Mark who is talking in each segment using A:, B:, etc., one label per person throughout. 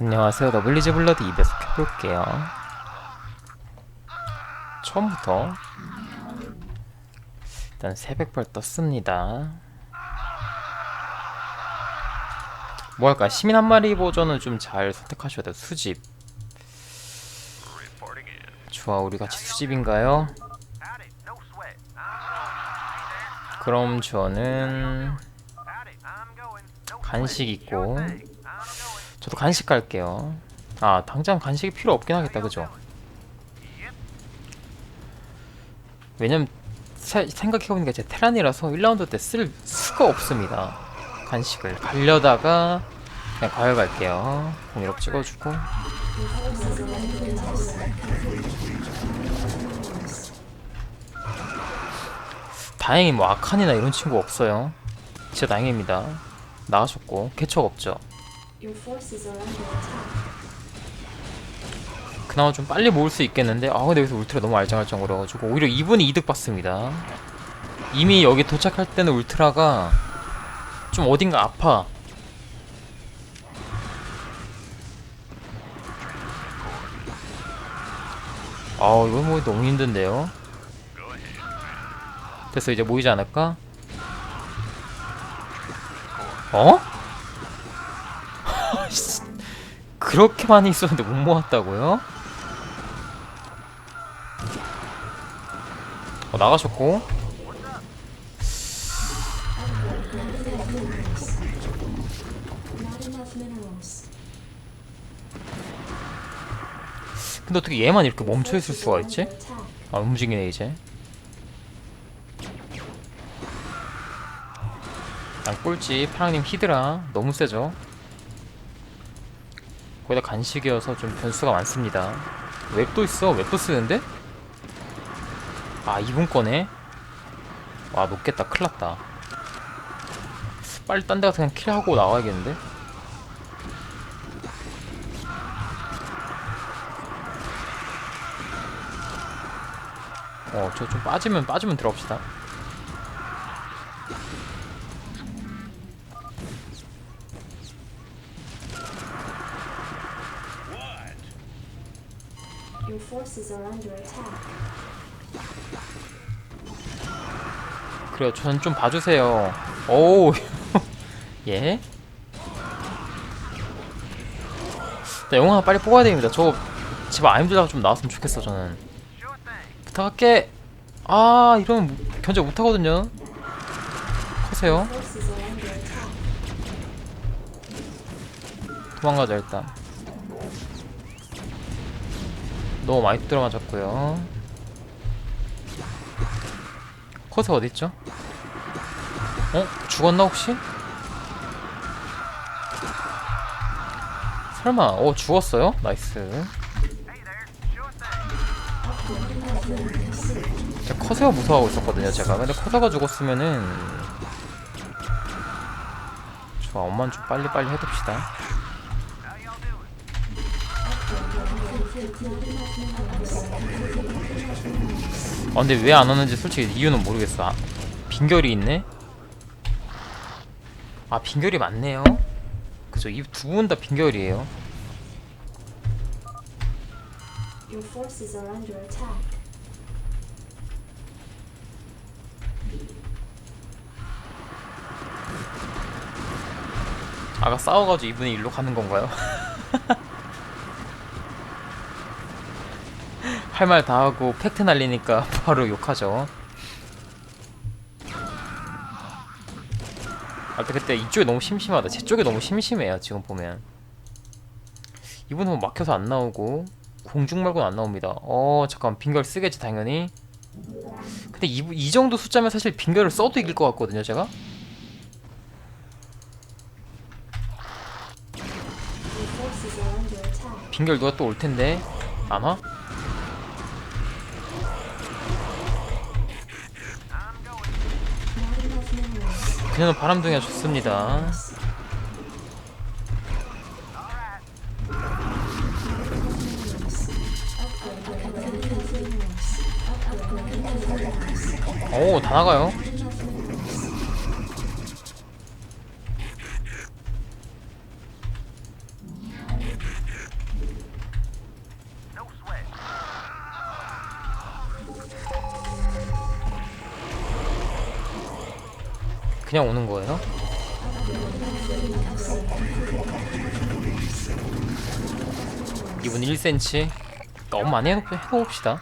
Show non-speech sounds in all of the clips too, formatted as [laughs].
A: 안녕하세요. 더블리즈 블러드 2배속 해볼게요. 처음부터 일단 새벽별 떴습니다. 뭐 할까? 시민 한 마리 버전은 좀 잘 선택하셔야 돼요. 수집. 좋아, 우리 같이 수집인가요? 그럼 저는 간식. 있고 저도 간식 갈게요. 아, 당장 간식이 필요 없긴 하겠다, 그죠? 왜냐면 세- 생각해보니까 제 테란이라서 1라운드 때 쓸 수가 없습니다. 간식을 가려다가 그냥 과열 갈게요. 공유럽 찍어주고 다행히 뭐 아칸이나 이런 친구 없어요. 진짜 다행입니다. 나가셨고 개척 없죠.
B: Your forces are under attack.
A: 그나마 좀 빨리 모을 수 있겠는데 아 근데 여기서 울트라 너무 알짱알짱거려가지고 오히려 이분이 이득 받습니다 이미 여기 도착할 때는 울트라가 좀 어딘가 아파 아 이거 뭐 너무 힘든데요 됐어 이제 모이지 않을까? 어? 그렇게 많이 있었는데 못 모았다고요? 어, 나가셨고. 근데 어떻게 얘만 이렇게 멈춰 있을 수가 있지? 아 움직이네 이제 난 꼴찌 파랑님 히드라 너무 세죠 거기다 간식이어서 좀 변수가 많습니다. 웹도 있어. 웹도 쓰는데? 아 이분 거네? 와 높겠다. 큰일났다. 빨리 딴 데 가서 그냥 킬하고 나와야겠는데? 어 저 좀 빠지면 빠지면 들어갑시다
B: Your forces are under attack.
A: 그래요 저는 좀 봐주세요 오우 [laughs] 예? 나 영화 빨리 뽑아야 됩니다 저집 아임들다가 좀 나왔으면 좋겠어 저는. 부탁할게 아 이러면 무- 견제 커세요
B: are under attack.
A: 도망가자 일단 너무 많이 들어맞았고요 커세 어딨죠? 어? 죽었나 혹시? 설마 어 죽었어요? 나이스 커세가 무서워하고 있었거든요 제가 근데 커세가 죽었으면은 좋아 엄만 좀 빨리빨리 해둡시다 아 근데 왜 안 오는지 솔직히 이유는 모르겠어. 아, 빈결이 있네. 아 빈결이 많네요. 그죠? 이 두 분 다 빈결이에요. 아까 싸워가지고 이분이 일로 가는 건가요? [laughs] 할 말 다 하고 팩트 날리니까 [laughs] 바로 욕하죠. 아까 그때 이쪽이 너무 심심하다. 제 쪽이 너무 심심해요. 지금 보면 이분은 뭐 막혀서 안 나오고 공중 말고는 안 나옵니다. 어 잠깐 빙결 쓰겠지 당연히. 근데 이, 이 정도 숫자면 사실 빙결을 써도 이길 것 같거든요. 제가. 빙결 누가 또 올 텐데 안 와? 그녀는 바람둥이가 좋습니다. 오, 다 나가요. 그냥 오는 거예요? 이분 1cm 너무 많이 해놓읍시다.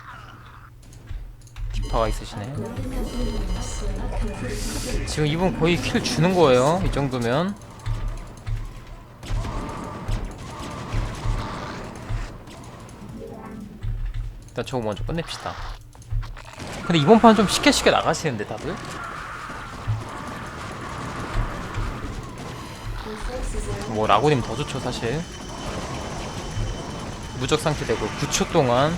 A: 디파가 있으시네. 지금 이분 거의 킬 주는 거예요 이 정도면. 일단 저거 먼저 끝냅시다. 근데 이번 판 좀 쉽게 쉽게 나가시는데 다들? 뭐 라고님 더 좋죠 사실 무적 상태 되고 9초 동안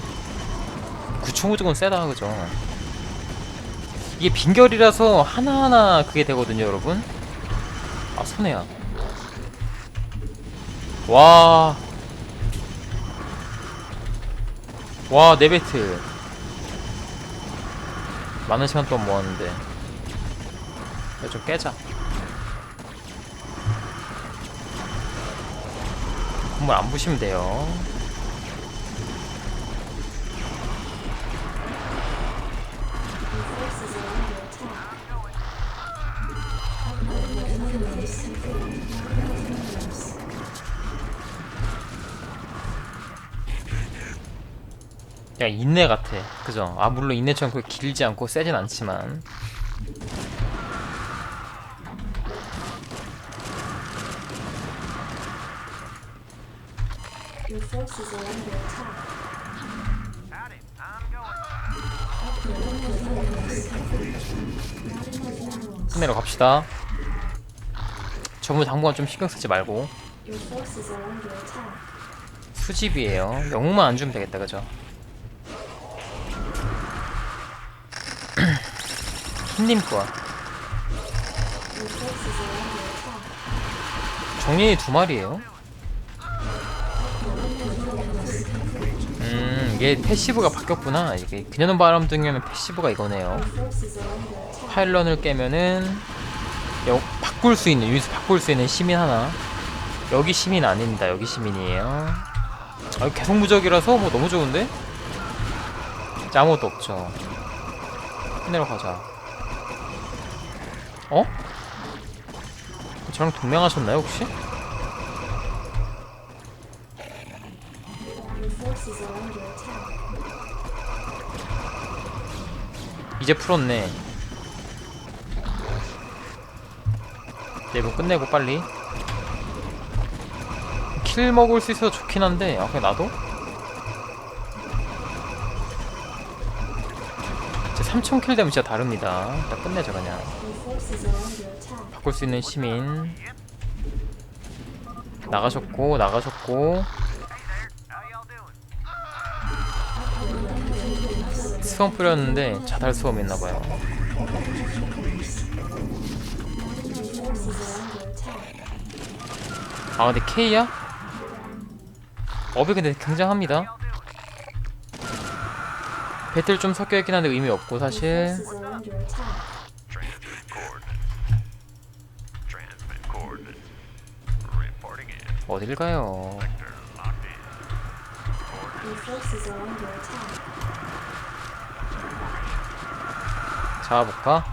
A: 9초 무적은 세다 그죠 이게 빈결이라서 하나하나 그게 되거든요 여러분 아 손해야 와. 와, 네베트. 많은 시간 동안 모았는데. 좀 깨자. 건물 안 부시면 돼요. 그냥 인내 같아. 그죠? 아, 물론 인내처럼 그렇게 길지 않고 세진 않지만.
B: Your forces are under attack.
C: Howdy, I'm going.
A: 끝내러 갑시다. 저분 당분간 좀 신경 쓰지 말고. 수집이에요. 영웅만 안 주면 되겠다, 그죠?
B: under attack.
A: 정린이 두 마리예요. 음, 이게 패시브가 바뀌었구나. 이게 그녀는 바람 등에는 패시브가 이거네요. 파일런을 깨면은 여, 바꿀 수 있는 유닛 바꿀 수 있는 시민 하나. 여기 시민 아닙니다. 여기 시민이에요. 아, 계속 무적이라서 뭐 너무 좋은데? 진짜 아무것도 없죠. 끝내러 가자. 어? 저랑 동맹하셨나요 혹시?
B: Your forces are under attack.
A: 이제 풀었네. 내부 끝내고 빨리. 킬 먹을 수 있어서 좋긴 한데, 아, 그냥 놔둬? 이제 3000킬 되면 진짜 다릅니다. 일단 끝내자, 그냥. 바꿀 수 있는 시민. 나가셨고, 나가셨고. 수험 뿌렸는데 자달
B: under attack.
A: 아, 근데 K야? 업이 근데 굉장합니다. 배틀 좀 섞여 있긴 한데 의미 없고 사실. 어딜 가요?
C: Sector locked in.
B: Your forces are under attack.
A: 잡아볼까?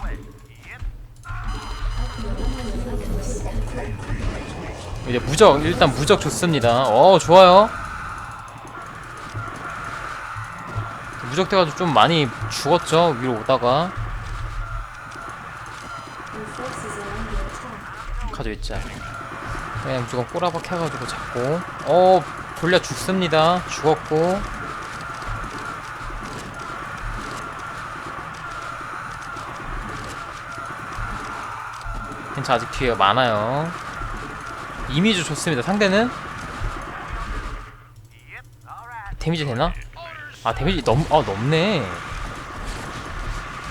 A: 이제 무적 일단 무적 좋습니다. 어 좋아요. 무적 돼가지고 좀 많이 죽었죠 위로 오다가
B: Your forces are under attack.
A: 가져 있자. 그냥 무조건 꼬라박 해가지고 잡고 어 골려 죽습니다. 죽었고 괜찮아 아직 뒤에 많아요. 이미주 좋습니다. 상대는. 데미지 되나? 아 데미지 넘, 아 넘네.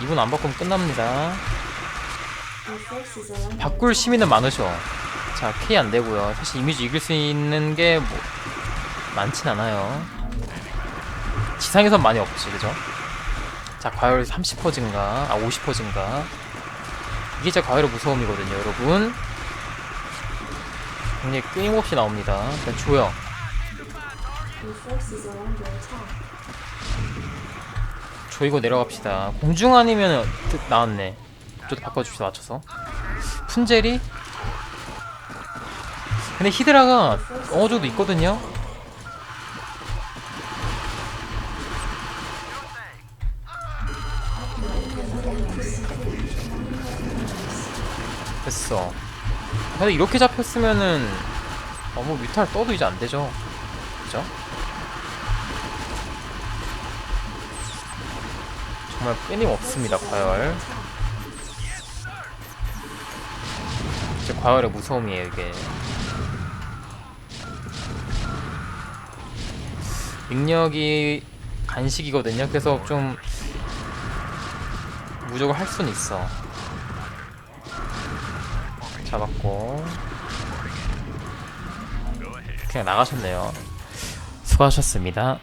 A: 이분 안 바꾸면 끝납니다. 바꿀 시민은 많으셔. 자, K 안 되고요. 사실 이미지 이길 수 있는 게 뭐, 많진 않아요. 지상에선 많이 없지, 그죠? 자, 과열 30% 증가, 아, 50% 증가. 이게 진짜 과열의 무서움이거든요, 여러분. 굉장히 끊임없이 나옵니다. 일단
B: attack.
A: 조이고 내려갑시다. 공중 아니면 나왔네. 저도 바꿔줍시다, 맞춰서. 푼젤이? 근데 히드라가 어느 정도 있거든요? 됐어. 근데 이렇게 잡혔으면은 어뭐 뮤탈 떠도 이제 안 되죠. 그죠? 정말 끊임없습니다 과열. 이제 과열의 무서움이에요 이게. 능력이 간식이거든요. 그래서 좀 무조건 할 수는 있어. 잡았고 그냥 나가셨네요. 수고하셨습니다.